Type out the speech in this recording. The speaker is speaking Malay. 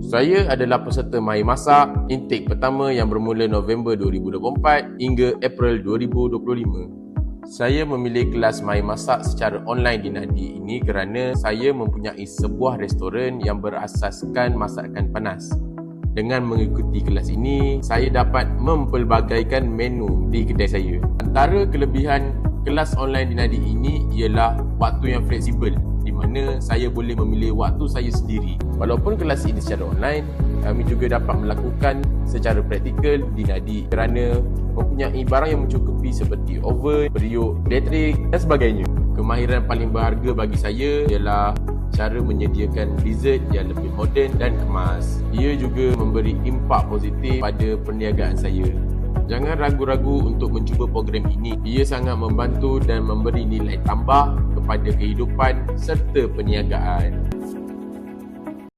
Saya adalah peserta Mahir Masak intake pertama yang bermula November 2024 hingga April 2025. Saya memilih kelas Mahir Masak secara online di Nadi ini kerana saya mempunyai sebuah restoran yang berasaskan masakan panas. Dengan mengikuti kelas ini, saya dapat mempelbagaikan menu di kedai saya. Antara kelebihan kelas online di Nadi ini ialah waktu yang fleksibel di mana saya boleh memilih waktu saya sendiri. Walaupun kelas ini secara online, kami juga dapat melakukan secara praktikal di Nadi kerana mempunyai barang yang mencukupi seperti oven, periuk elektrik dan sebagainya. Kemahiran paling berharga bagi saya ialah cara menyediakan dessert yang lebih moden dan kemas. Ia juga memberi impak positif pada perniagaan saya. Jangan ragu-ragu untuk mencuba program ini. Ia sangat membantu dan memberi nilai tambah kepada kehidupan serta perniagaan.